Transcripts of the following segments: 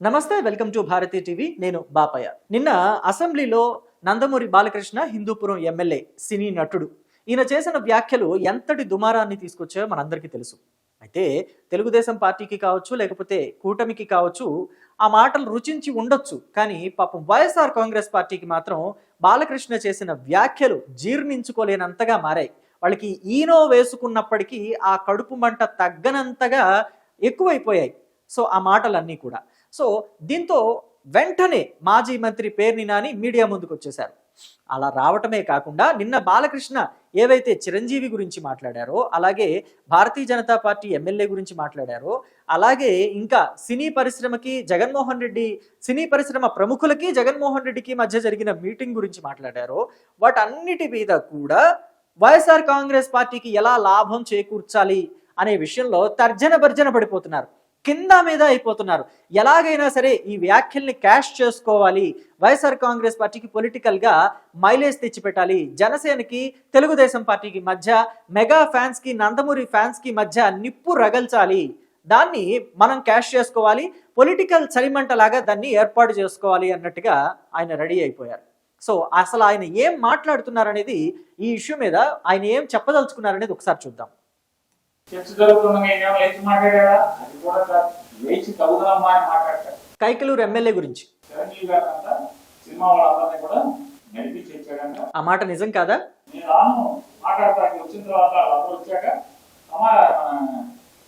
నమస్తే welcome to Bharati TV. నేను బాపయ్య. నిన్న అసెంబ్లీలో నందమూరి బాలకృష్ణ హిందూపురం ఎమ్మెల్యే సినీ నటుడు. ఈయన చేసిన వ్యాఖ్యలు ఎంతటి దుమారాన్ని తీసుకొచ్చాయో మనందరికీ తెలుసు. అయితే తెలుగుదేశం పార్టీకి కావచ్చు లేకపోతే కూటమికి కావచ్చు ఆ మాటలు రుచించి ఉండొచ్చు. కానీ పాపం వైఎస్ఆర్ కాంగ్రెస్ పార్టీకి మాత్రం బాలకృష్ణ చేసిన వ్యాఖ్యలు జీర్ణించుకోలేనంతగా మారాయి. వాళ్ళకి ఈనో వేసుకున్నప్పటికీ ఆ కడుపు మంట తగ్గనంతగా ఎక్కువైపోయాయి. సో ఆ మాటలన్నీ కూడా. సో దీంతో వెంటనే మాజీ మంత్రి పేర్ని నాని మీడియా ముందుకు వచ్చేశారు. అలా రావటమే కాకుండా నిన్న బాలకృష్ణ ఏవైతే చిరంజీవి గురించి మాట్లాడారో అలాగే భారతీయ జనతా పార్టీ ఎమ్మెల్యే గురించి మాట్లాడారో అలాగే ఇంకా సినీ పరిశ్రమకి జగన్మోహన్ రెడ్డి సినీ పరిశ్రమ ప్రముఖులకి జగన్మోహన్ రెడ్డికి మధ్య జరిగిన మీటింగ్ గురించి మాట్లాడారో వాటన్నిటి మీద కూడా వైఎస్ఆర్ కాంగ్రెస్ పార్టీకి ఎలా లాభం చేకూర్చాలి అనే విషయంలో తర్జన భర్జన పడిపోతున్నారు. కింద మీద అయిపోతున్నారు. ఎలాగైనా సరే ఈ వ్యాఖ్యల్ని క్యాష్ చేసుకోవాలి. వైఎస్ఆర్ కాంగ్రెస్ పార్టీకి పొలిటికల్గా మైలేజ్ తెచ్చిపెట్టాలి. జనసేనకి తెలుగుదేశం పార్టీకి మధ్య మెగా ఫ్యాన్స్కి నందమూరి ఫ్యాన్స్కి మధ్య నిప్పు రగల్చాలి. దాన్ని మనం క్యాష్ చేసుకోవాలి. పొలిటికల్ చలిమంటలాగా దాన్ని ఏర్పాటు చేసుకోవాలి అన్నట్టుగా ఆయన రెడీ అయిపోయారు. సో అసలు ఆయన ఏం మాట్లాడుతున్నారనేది ఈ ఇష్యూ మీద ఆయన ఏం చెప్పదలుచుకున్నారనేది ఒకసారి చూద్దాం. చర్చ జరుగుతుండగా లేచి అది కూడా లేచి అని కైకలూరు ఎమ్మెల్యే గురించి. చిరంజీవి గారు అంతా సినిమా వాళ్ళందరినీ కూడా నడిపించి ఇచ్చాడంట ఆ మాట నిజం కాదా? నేను రాను వచ్చిన తర్వాత వచ్చాక అమ్మా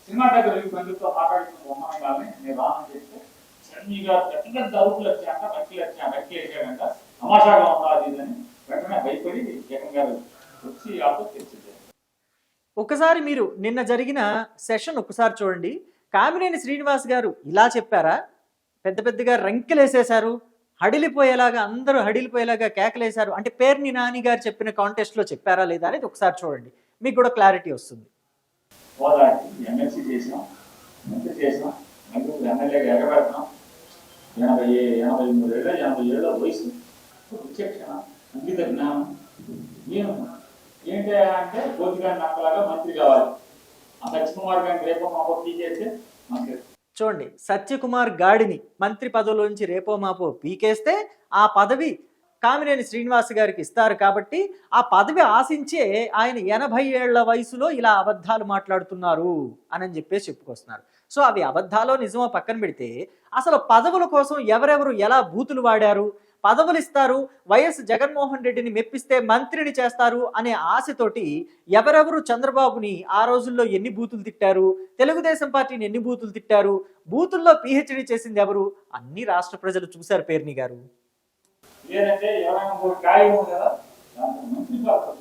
సినిమా దగ్గర మాట్లాడుతున్న బొమ్మని నేను రాను చెప్తే చిరంజీవి గారు పెద్ద పెద్ద అరుపులు వచ్చాయంట వెక్కిలు వచ్చా వెక్కిలు వేసాడంట తమాషాగా ఉందా అది ఇది అని వెంటనే భయపడి జగన్ గారు వచ్చి తెచ్చింది ఒకసారి మీరు నిన్న జరిగిన సెషన్ ఒకసారి చూడండి. కామినేని శ్రీనివాస్ గారు ఇలా చెప్పారా? పెద్ద పెద్దగా రంకెలేసేశారు. హడిలిపోయేలాగా అందరూ హడిలిపోయేలాగా కేకలేశారు. అంటే పేర్ని నాని గారు చెప్పిన కాంటెస్ట్లో చెప్పారా లేదా అనేది ఒకసారి చూడండి. మీకు కూడా క్లారిటీ వస్తుంది. ఎనభై ఎనభై మూడు ఏళ్ళ ఎనభై ఏళ్ళ వయసు. విచక్షణ సంగీత జ్ఞానం. నేను ఏంటి అంటే కోతిగారి నక్కలాగా మంత్రి కావాలి. ఆ సత్యకుమార్ గారిని రేపో మాపో పీకేస్తే మంత్రి. చూడండి సత్యకుమార్ గాడిని మంత్రి పదవిలోంచి రేపో మాపో పీకేస్తే ఆ పదవి కామినేని శ్రీనివాస్ గారికి ఇస్తారు కాబట్టి ఆ పదవి ఆశించే ఆయన ఎనభై ఏళ్ళ వయసులో ఇలా అబద్ధాలు మాట్లాడుతున్నారు అని చెప్పేసి చెప్పుకొస్తున్నారు. సో అవి అబద్ధాలో నిజమో పక్కన పెడితే అసలు పదవుల కోసం ఎవరెవరు ఎలా బూతులు వాడారు? పదవులు ఇస్తారు వైఎస్ జగన్మోహన్ రెడ్డిని మెప్పిస్తే మంత్రిని చేస్తారు అనే ఆశతోటి ఎవరెవరు చంద్రబాబుని ఆ రోజుల్లో ఎన్ని బూతులు తిట్టారు? తెలుగుదేశం పార్టీని ఎన్ని బూతులు తిట్టారు? బూతుల్లో పిహెచ్డి చేసింది ఎవరు? అన్ని రాష్ట్ర ప్రజలు చూశారు పేర్ని గారు.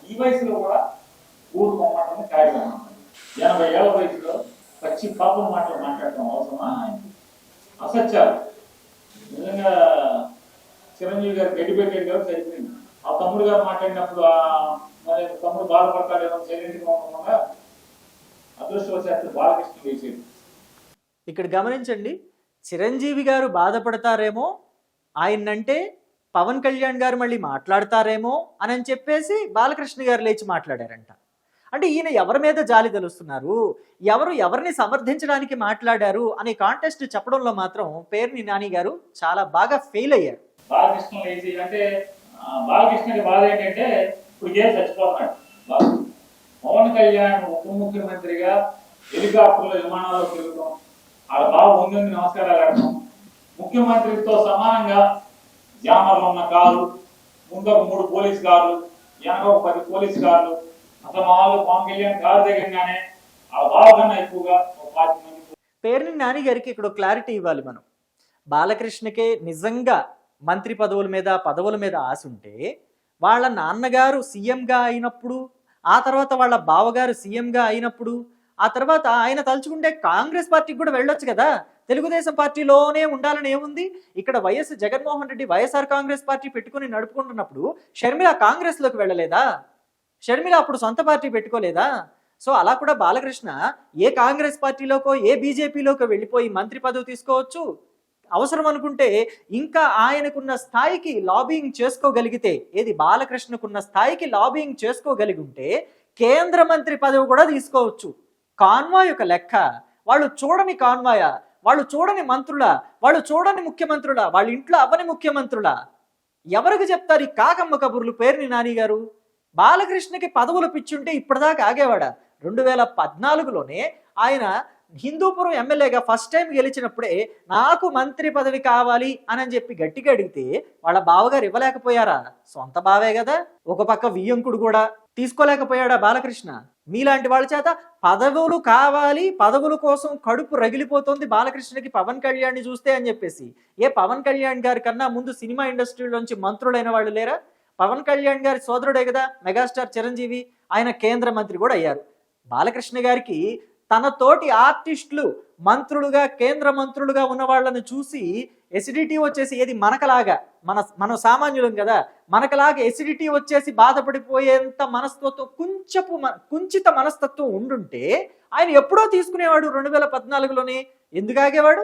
ఈ వయసులో కూడా ఊరు ఎనభై ఏళ్ళ వయసులో పచ్చి పాపం మాటలు మాట్లాడటం అవసరమా అసత్యాలు. నిజంగా చిరంజీవి గారు గడ్డి గారు కదా సరిపోయింది ఆ తమ్ముడు గారు మాట్లాడినప్పుడు ఆ మరి తమ్ముడు బాధపడతాడేమో సైలెంట్గా ఉండకుండా అదృష్టవశాత్తు బాలకృష్ణ వేసేది ఇక్కడ గమనించండి చిరంజీవి గారు బాధపడతారేమో ఆయనంటే పవన్ కళ్యాణ్ గారు మళ్ళీ మాట్లాడతారేమో అని చెప్పేసి బాలకృష్ణ గారు లేచి మాట్లాడారంట. అంటే ఈయన ఎవరి మీద జాలి తెలుస్తున్నారు? ఎవరు ఎవరిని సమర్థించడానికి మాట్లాడారు? అనే కాంటెస్ట్ చెప్పడంలో మాత్రం పేరుని నాని గారు చాలా బాగా ఫెయిల్ అయ్యారు. బాలకృష్ణ అంటే బాలకృష్ణకి బాధ ఏంటంటే ఇప్పుడు ఏ చచ్చిపోతున్నాడు. పవన్ కళ్యాణ్ ఉప ముఖ్యమంత్రిగా హెలికాప్టర్లో విమానాల్లో తిరగడం వాళ్ళ బాబు ముందు నమస్కారాలు అడగడం ముఖ్యమంత్రితో సమానంగా జామర్లు ఉన్న కారు ముందు మూడు పోలీస్ కార్లు వెనక ఒక పది పోలీస్ కార్లు అసలు పవన్ కళ్యాణ్ ఆ బాబు కన్నా ఎక్కువగా ఒక మంది పేర్ని నాని గారికి ఇక్కడ క్లారిటీ ఇవ్వాలి మనం. బాలకృష్ణకే నిజంగా మంత్రి పదవుల మీద పదవుల మీద ఆశ ఉంటే వాళ్ళ నాన్నగారు సీఎంగా అయినప్పుడు ఆ తర్వాత వాళ్ళ బావగారు సీఎంగా అయినప్పుడు ఆ తర్వాత ఆయన తలుచుకుంటే కాంగ్రెస్ పార్టీకి కూడా వెళ్ళొచ్చు కదా. తెలుగుదేశం పార్టీలోనే ఉండాలని ఏముంది? ఇక్కడ YS Jaganmohan Reddy YSR Congress party పెట్టుకుని నడుపుకుంటున్నప్పుడు షర్మిల కాంగ్రెస్లోకి వెళ్ళలేదా? షర్మిల అప్పుడు సొంత పార్టీ పెట్టుకోలేదా? సో అలా కూడా బాలకృష్ణ ఏ కాంగ్రెస్ పార్టీలోకో ఏ బీజేపీలోకో వెళ్ళిపోయి మంత్రి పదవి తీసుకోవచ్చు? అవసరం అనుకుంటే ఇంకా ఆయనకున్న స్థాయికి లాబింగ్ చేసుకోగలిగితే ఏది బాలకృష్ణకున్న స్థాయికి లాబింగ్ చేసుకోగలిగి ఉంటే కేంద్ర మంత్రి పదవి కూడా తీసుకోవచ్చు. కాన్వాయ్ ఒక లెక్క. వాళ్ళు చూడని కాన్వాయ వాళ్ళు చూడని మంత్రులా వాళ్ళు చూడని ముఖ్యమంత్రుల వాళ్ళ ఇంట్లో అవ్వని ముఖ్యమంత్రుల. ఎవరికి చెప్తారు ఈ కాకమ్మ కబుర్లు? పేరుని నాని గారు బాలకృష్ణకి పదవులు పిచ్చుంటే ఇప్పటిదాకా ఆగేవాడా? రెండు వేల పద్నాలుగులోనే ఆయన హిందూపురం ఎమ్మెల్యేగా ఫస్ట్ టైం గెలిచినప్పుడే నాకు మంత్రి పదవి కావాలి అని చెప్పి గట్టిగా అడిగితే వాళ్ళ బావగారు ఇవ్వలేకపోయారా? సొంత బావే కదా. ఒక పక్క వియ్యంకుడు కూడా తీసుకోలేకపోయాడా బాలకృష్ణ? మీలాంటి వాళ్ళ చేత పదవులు కావాలి పదవుల కోసం కడుపు రగిలిపోతుంది బాలకృష్ణకి పవన్ కళ్యాణ్ని చూస్తే అని చెప్పేసి. ఏ పవన్ కళ్యాణ్ గారి కన్నా ముందు సినిమా ఇండస్ట్రీలోంచి మంత్రులైన వాళ్ళు లేరా? పవన్ కళ్యాణ్ గారి సోదరుడే కదా మెగాస్టార్ చిరంజీవి. ఆయన కేంద్ర మంత్రి కూడా అయ్యారు. బాలకృష్ణ గారికి తన తోటి ఆర్టిస్టులు మంత్రులుగా కేంద్ర మంత్రులుగా ఉన్న వాళ్ళని చూసి ఎసిడిటీ వచ్చేసి ఏది మనకలాగా మన మనం సామాన్యులం కదా మనకలాగా ఎసిడిటీ వచ్చేసి బాధపడిపోయేంత మనస్తత్వం కొంచెపు కుంచిత మనస్తత్వం ఉండుంటే ఆయన ఎప్పుడో తీసుకునేవాడు రెండు వేల పద్నాలుగులోనే. ఎందుకు ఆగేవాడు?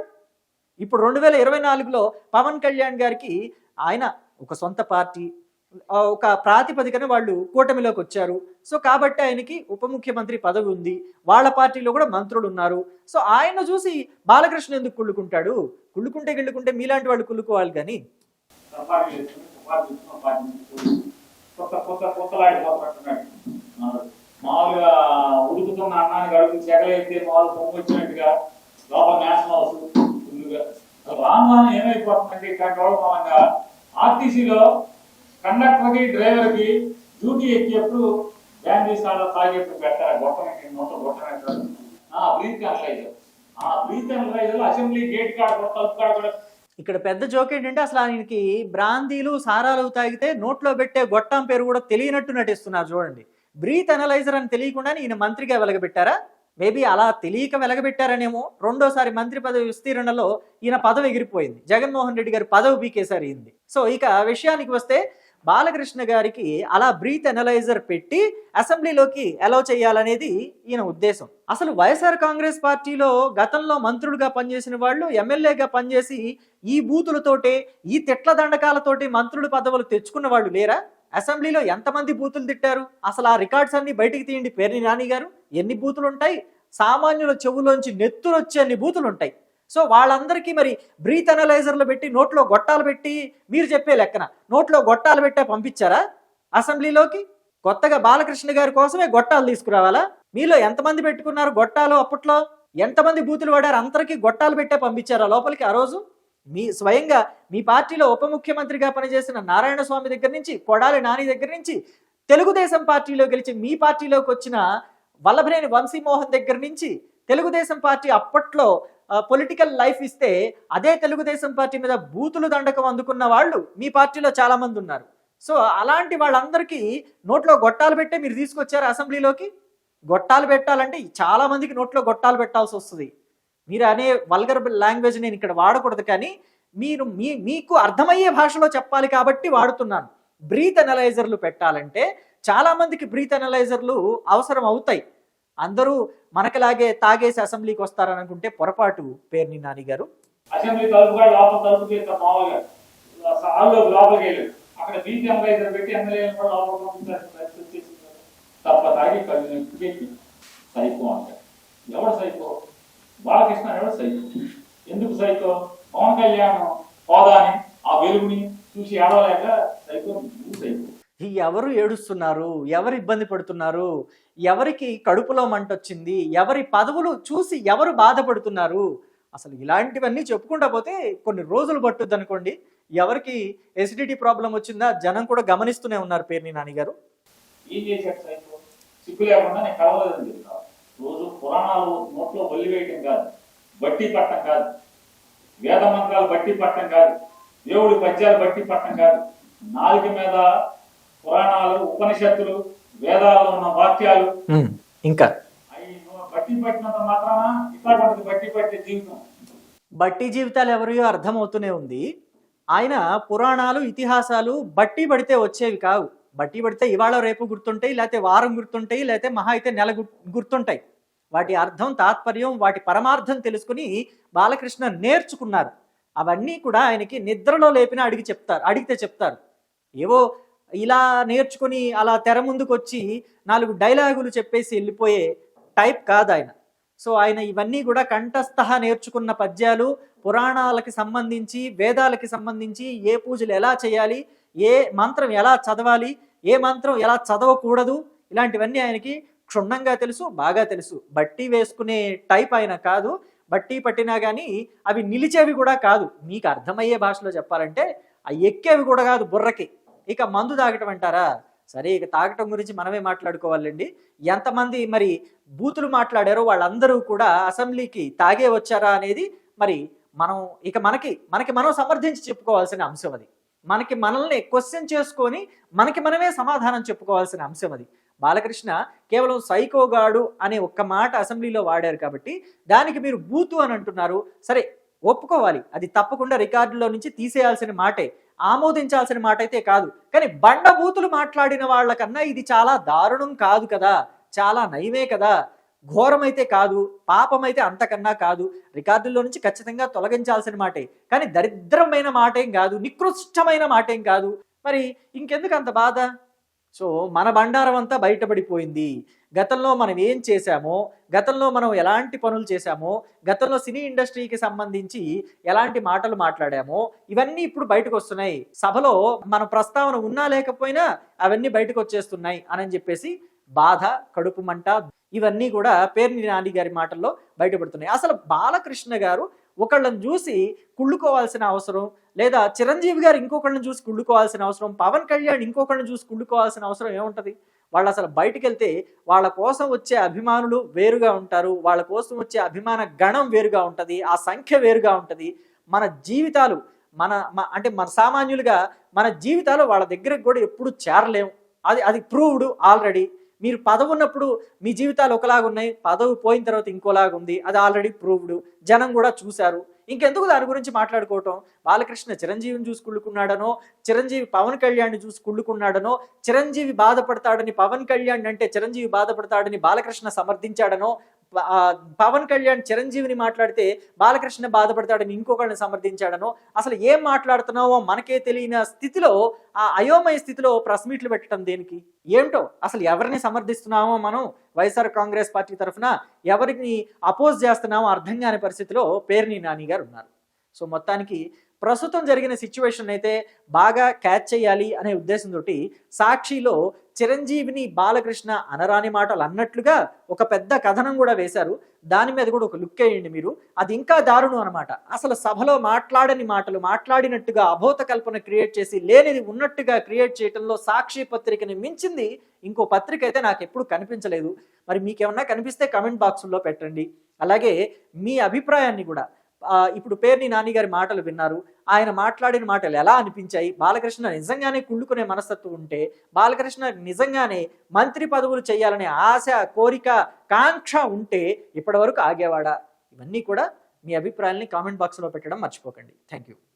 ఇప్పుడు రెండు వేల ఇరవై నాలుగులో పవన్ కళ్యాణ్ గారికి ఆయన ఒక సొంత పార్టీ ఒక ప్రాతిపదికన వాళ్ళు కూటమిలోకి వచ్చారు. సో కాబట్టి ఆయనకి ఉప ముఖ్యమంత్రి పదవి ఉంది. వాళ్ళ పార్టీలో కూడా మంత్రులు ఉన్నారు. సో ఆయన చూసి బాలకృష్ణ ఎందుకు కుళ్ళుకుంటాడు? కుళ్ళుకుంటే గిళ్ళుకుంటే మీలాంటి వాళ్ళు కుళ్ళుకోవాలి కానీ. మామూలుగా ఉడుకుతున్న అన్నానికి అడుగు చెగలైతే మామూలు వచ్చినట్టుగా లోపల నేషనల్ హౌస్ ఫుల్గా రాను రాను ఏమైపోతుందంటే ఇట్లాంటి వాళ్ళు ఆర్టీసీలో కండక్టర్కి డ్రైవర్కి డ్యూటీ ఎక్కేప్పుడు బ్యాండ్ తీసాలో తాగేప్పుడు పెట్టారు? గొట్టం మొత్తం గొట్టం బ్రీత్ అనలైజర్ ఆ బ్రీత్ అనలైజర్ అసెంబ్లీ గేట్ కాడ కూడా తలుపు కాడ కూడా. ఇక్కడ పెద్ద జోక్ ఏంటంటే అసలు ఆయనకి బ్రాందీలు సారాలు తాగితే నోట్లో పెట్టే గొట్టం పేరు కూడా తెలియనట్టు నటిస్తున్నారు చూడండి. బ్రీత్ అనలైజర్ అని తెలియకుండా ఈయన మంత్రిగా వెలగబెట్టారా? మేబీ అలా తెలియక వెలగబెట్టారనేమో రెండోసారి మంత్రి పదవి విస్తీర్ణలో ఈయన పదవి ఎగిరిపోయింది. జగన్మోహన్ రెడ్డి గారి పదవి బీకేసారి సో ఇక విషయానికి వస్తే బాలకృష్ణ గారికి అలా బ్రీత్ అనలైజర్ పెట్టి అసెంబ్లీలోకి అలౌ చేయాలనేది ఈయన ఉద్దేశం. అసలు వైఎస్ఆర్ కాంగ్రెస్ పార్టీలో గతంలో మంత్రులుగా పనిచేసిన వాళ్ళు ఎమ్మెల్యేగా పనిచేసి ఈ బూతులతోటే ఈ తిట్ల దండకాలతోటి మంత్రులు పదవులు తెచ్చుకున్న వాళ్ళు లేరా? అసెంబ్లీలో ఎంతమంది బూతులు తిట్టారు? అసలు ఆ రికార్డ్స్ అన్ని బయటికి తీయండి పేర్ని నాని గారు ఎన్ని బూతులు ఉంటాయి సామాన్యుల చెవులోంచి నెత్తులు వచ్చే అన్ని బూతులు ఉంటాయి సో వాళ్ళందరికీ మరి బ్రీత్ అనలైజర్లు పెట్టి నోట్లో గొట్టాలు పెట్టి మీరు చెప్పే లెక్కన నోట్లో గొట్టాలు పెట్టే పంపించారా? అసెంబ్లీలోకి? కొత్తగా బాలకృష్ణ గారి కోసమే గొట్టాలు తీసుకురావాలా? మీలో ఎంతమంది పెట్టుకున్నారు గొట్టాలు అప్పట్లో? ఎంతమంది బూతులు పడారు అందరికీ గొట్టాలు పెట్టే పంపించారా లోపలికి ఆ రోజు? మీ స్వయంగా మీ పార్టీలో ఉప ముఖ్యమంత్రిగా పనిచేసిన నారాయణ స్వామి దగ్గర నుంచి కొడాలి నాని దగ్గర నుంచి తెలుగుదేశం పార్టీలో గెలిచి మీ పార్టీలోకి వచ్చిన వల్లభనేని వంశీమోహన్ దగ్గర నుంచి తెలుగుదేశం పార్టీ అప్పట్లో పొలిటికల్ లైఫ్ ఇస్తే అదే తెలుగుదేశం పార్టీ మీద బూతులు దండకం అందుకున్న వాళ్ళు మీ పార్టీలో చాలా మంది ఉన్నారు. సో అలాంటి వాళ్ళందరికీ నోట్లో గొట్టాలు పెట్టే మీరు తీసుకొచ్చారు అసెంబ్లీలోకి? గొట్టాలు పెట్టాలంటే చాలా మందికి నోట్లో గొట్టాలు పెట్టాల్సి వస్తుంది. మీరు అనే వల్గర్ లాంగ్వేజ్ నేను ఇక్కడ వాడకూడదు కానీ మీరు మీ మీకు అర్థమయ్యే భాషలో చెప్పాలి కాబట్టి వాడుతున్నాను. బ్రీత్ అనలైజర్లు పెట్టాలంటే చాలా మందికి బ్రీత్ అనలైజర్లు అవసరం అవుతాయి. అందరూ మనకిలాగే తాగేసి అసెంబ్లీకి వస్తారని అనుకుంటే పొరపాటు పేర్ని నాని గారు అసెంబ్లీ తలుపు లోపల తలుపు తీస్తాం మామూలుగా. హాల్లో లోపలికి వెళ్ళాడు అక్కడ బీపీ ఎంప్లాయీస్ పెట్టి ఎమ్మెల్యే కూడా లోపల పంపించారు తప్ప తాగి కళ్ళు నొక్కి సైకో అంటారు ఎవడు సైకో? బాలకృష్ణ ఎవడు సైకో? ఎందుకు సైకో? పవన్ కళ్యాణ్ హోదాని ఆ వెలుగుని చూసి ఆడలేక సైకో? నువ్వు సైకో. ఎవరు ఏడుస్తున్నారు? ఎవరు ఇబ్బంది పడుతున్నారు? ఎవరికి కడుపులో మంట వచ్చింది? ఎవరి పదవులు చూసి ఎవరు బాధపడుతున్నారు? అసలు ఇలాంటివన్నీ చెప్పుకుంటా పోతే కొన్ని రోజులు పట్టుద్ది అనుకోండి. ఎవరికి ఎసిడిటీ ప్రాబ్లం వచ్చిందా? జనం కూడా గమనిస్తూనే ఉన్నారు పేర్ని నాని ఏం చేశాడు సైకో సిగ్గు లేకుండా నేను కలవలేదని చెప్తాను రోజు పురాణాలు నోట్లో వల్లి వేయటం కాదు. బట్టి పట్టం కాదు. వేద మంత్రాలు బట్టి పట్టం కాదు. దేవుడి పద్యాలు బట్టి పట్టం కాదు. నాలుగు మీద పురాణాలు ఉపనిషత్తులు వేదాల్లో ఉన్న వాక్యాలు. ఇంకా. బట్టి పట్టినంత మాత్రాన బట్టి పట్టే జీవితం. బట్టి జీవితాలు ఎవరియో అర్థమవుతూనే ఉంది. ఆయన పురాణాలు ఇతిహాసాలు బట్టి పడితే వచ్చేవి కావు. బట్టి పడితే ఇవాళ రేపు గుర్తుంటాయి లేకపోతే వారం గుర్తుంటాయి లేకపోతే మహా అయితే నెల గుర్- గుర్తుంటాయి. వాటి అర్థం తాత్పర్యం వాటి పరమార్థం తెలుసుకుని బాలకృష్ణ నేర్చుకున్నారు. అవన్నీ కూడా ఆయనకి నిద్రలో లేపిన అడిగి చెప్తారు అడిగితే చెప్తారు. ఏవో ఇలా నేర్చుకుని అలా తెర ముందుకు వచ్చి నాలుగు డైలాగులు చెప్పేసి వెళ్ళిపోయే టైప్ కాదు ఆయన. సో ఆయన ఇవన్నీ కూడా కంఠస్థ నేర్చుకున్న పద్యాలు పురాణాలకి సంబంధించి వేదాలకి సంబంధించి ఏ పూజలు ఎలా చేయాలి ఏ మంత్రం ఎలా చదవాలి ఏ మంత్రం ఎలా చదవకూడదు ఇలాంటివన్నీ ఆయనకి క్షుణ్ణంగా తెలుసు బాగా తెలుసు. బట్టి వేసుకునే టైప్ ఆయన కాదు. బట్టి పట్టినా కానీ అవి నిలిచేవి కూడా కాదు. మీకు అర్థమయ్యే భాషలో చెప్పాలంటే ఆ ఎక్కేవి కూడా కాదు బుర్రకి. ఇక మందు తాగటం అంటారా? సరే ఇక తాగటం గురించి మనమే మాట్లాడుకోవాలండి. ఎంతమంది మరి బూతులు మాట్లాడారో వాళ్ళందరూ కూడా అసెంబ్లీకి తాగే వచ్చారా అనేది మరి మనం ఇక మనకి మనకి మనం సమర్థించి చెప్పుకోవాల్సిన అంశం అది. మనకి మనల్ని క్వశ్చన్ చేసుకొని మనకి మనమే సమాధానం చెప్పుకోవాల్సిన అంశం అది. బాలకృష్ణ కేవలం సైకోగాడు అనే ఒక్క మాట అసెంబ్లీలో వాడారు కాబట్టి దానికి మీరు బూతు అని అంటున్నారు. సరే ఒప్పుకోవాలి. అది తప్పకుండా రికార్డులో నుంచి తీసేయాల్సిన మాటే. ఆమోదించాల్సిన మాట అయితే కాదు. కానీ బండబూతులు మాట్లాడిన వాళ్ళకన్నా ఇది చాలా దారుణం కాదు కదా. చాలా నయమే కదా. ఘోరమైతే కాదు పాపమైతే అంతకన్నా కాదు. రికార్డుల్లో నుంచి ఖచ్చితంగా తొలగించాల్సిన మాటే. కానీ దరిద్రమైన మాటేం కాదు నికృష్టమైన మాటేం కాదు. మరి ఇంకెందుకు అంత బాధ? సో మన బండారం అంతా బయటపడిపోయింది. గతంలో మనం ఏం చేశామో గతంలో మనం ఎలాంటి పనులు చేశామో గతంలో సినీ ఇండస్ట్రీకి సంబంధించి ఎలాంటి మాటలు మాట్లాడామో ఇవన్నీ ఇప్పుడు బయటకు వస్తున్నాయి. సభలో మన ప్రస్తావన ఉన్నా లేకపోయినా అవన్నీ బయటకు వచ్చేస్తున్నాయి అని చెప్పేసి బాధ కడుపు మంట ఇవన్నీ కూడా పేర్ని నాని గారి మాటల్లో బయటపడుతున్నాయి. అసలు బాలకృష్ణ గారు ఒకళ్ళని చూసి కుళ్ళుకోవాల్సిన అవసరం లేదా చిరంజీవి గారు ఇంకొకళ్ళని చూసి కుళ్ళుకోవాల్సిన అవసరం పవన్ కళ్యాణ్ ఇంకొకళ్ళని చూసి కుళ్ళుకోవాల్సిన అవసరం ఏముంటుంది? వాళ్ళు అసలు బయటికి వెళ్తే వాళ్ళ కోసం వచ్చే అభిమానులు వేరుగా ఉంటారు వాళ్ళ కోసం వచ్చే అభిమాన గణం వేరుగా ఉంటుంది ఆ సంఖ్య వేరుగా ఉంటుంది. మన జీవితాలు మన అంటే మన సామాన్యులుగా మన జీవితాలు వాళ్ళ దగ్గరికి కూడా ఎప్పుడు చేరలేం. అది అది ప్రూవ్డ్ ఆల్రెడీ. మీరు పదవి ఉన్నప్పుడు మీ జీవితాలు ఒకలాగా ఉన్నాయి పదవి పోయిన తర్వాత ఇంకోలాగా ఉంది అది ఆల్రెడీ ప్రూవ్డ్. జనం కూడా చూశారు. ఇంకెందుకు దాని గురించి మాట్లాడుకోవటం? బాలకృష్ణ చిరంజీవిని చూసి కుళ్ళుకున్నాడనో చిరంజీవి పవన్ కళ్యాణ్ని చూసి కుళ్ళుకున్నాడనో చిరంజీవి బాధపడతాడని పవన్ కళ్యాణ్ అంటే చిరంజీవి బాధపడతాడని బాలకృష్ణ సమర్థించాడనో పవన్ కళ్యాణ్ చిరంజీవిని మాట్లాడితే బాలకృష్ణ బాధపడతాడని ఇంకొకరిని సమర్థించాడనో అసలు ఏం మాట్లాడుతున్నావో మనకే తెలియని స్థితిలో ఆ అయోమయ స్థితిలో ప్రెస్ మీట్లు పెట్టడం దేనికి? ఏమిటో? అసలు ఎవరిని సమర్థిస్తున్నామో మనం వైఎస్ఆర్ కాంగ్రెస్ పార్టీ తరఫున ఎవరిని అపోజ్ చేస్తున్నామో అర్థం కాని పరిస్థితిలో పేర్ని నాని గారు ఉన్నారు. సో మొత్తానికి ప్రస్తుతం జరిగిన సిచ్యువేషన్ అయితే బాగా క్యాచ్ చేయాలి అనే ఉద్దేశంతో సాక్షిలో చిరంజీవిని బాలకృష్ణ అనరాని మాటలు అన్నట్లుగా ఒక పెద్ద కథనం కూడా వేశారు. దాని మీద కూడా ఒక లుక్ వేయండి మీరు. అది ఇంకా దారుణం అనమాట అసలు సభలో మాట్లాడని మాటలు మాట్లాడినట్టుగా అభూత కల్పన క్రియేట్ చేసి లేనిది ఉన్నట్టుగా క్రియేట్ చేయడంలో సాక్షి పత్రికని మించింది ఇంకో పత్రిక అయితే నాకు ఎప్పుడు కనిపించలేదు. మరి మీకేమన్నా కనిపిస్తే కమెంట్ బాక్సుల్లో పెట్టండి. అలాగే మీ అభిప్రాయాన్ని కూడా ఇప్పుడు పేర్ని నాని గారి మాటలు విన్నారు. ఆయన మాట్లాడిన మాటలు ఎలా అనిపించాయి? బాలకృష్ణ నిజంగానే కుళ్ళుకునే మనస్తత్వం ఉంటే బాలకృష్ణ నిజంగానే మంత్రి పదవులు చేయాలనే ఆశ కోరిక కాంక్ష ఉంటే ఇప్పటివరకు ఆగేవాడా? ఇవన్నీ కూడా మీ అభిప్రాయాల్ని కామెంట్ బాక్స్లో పెట్టడం మర్చిపోకండి. Thank you.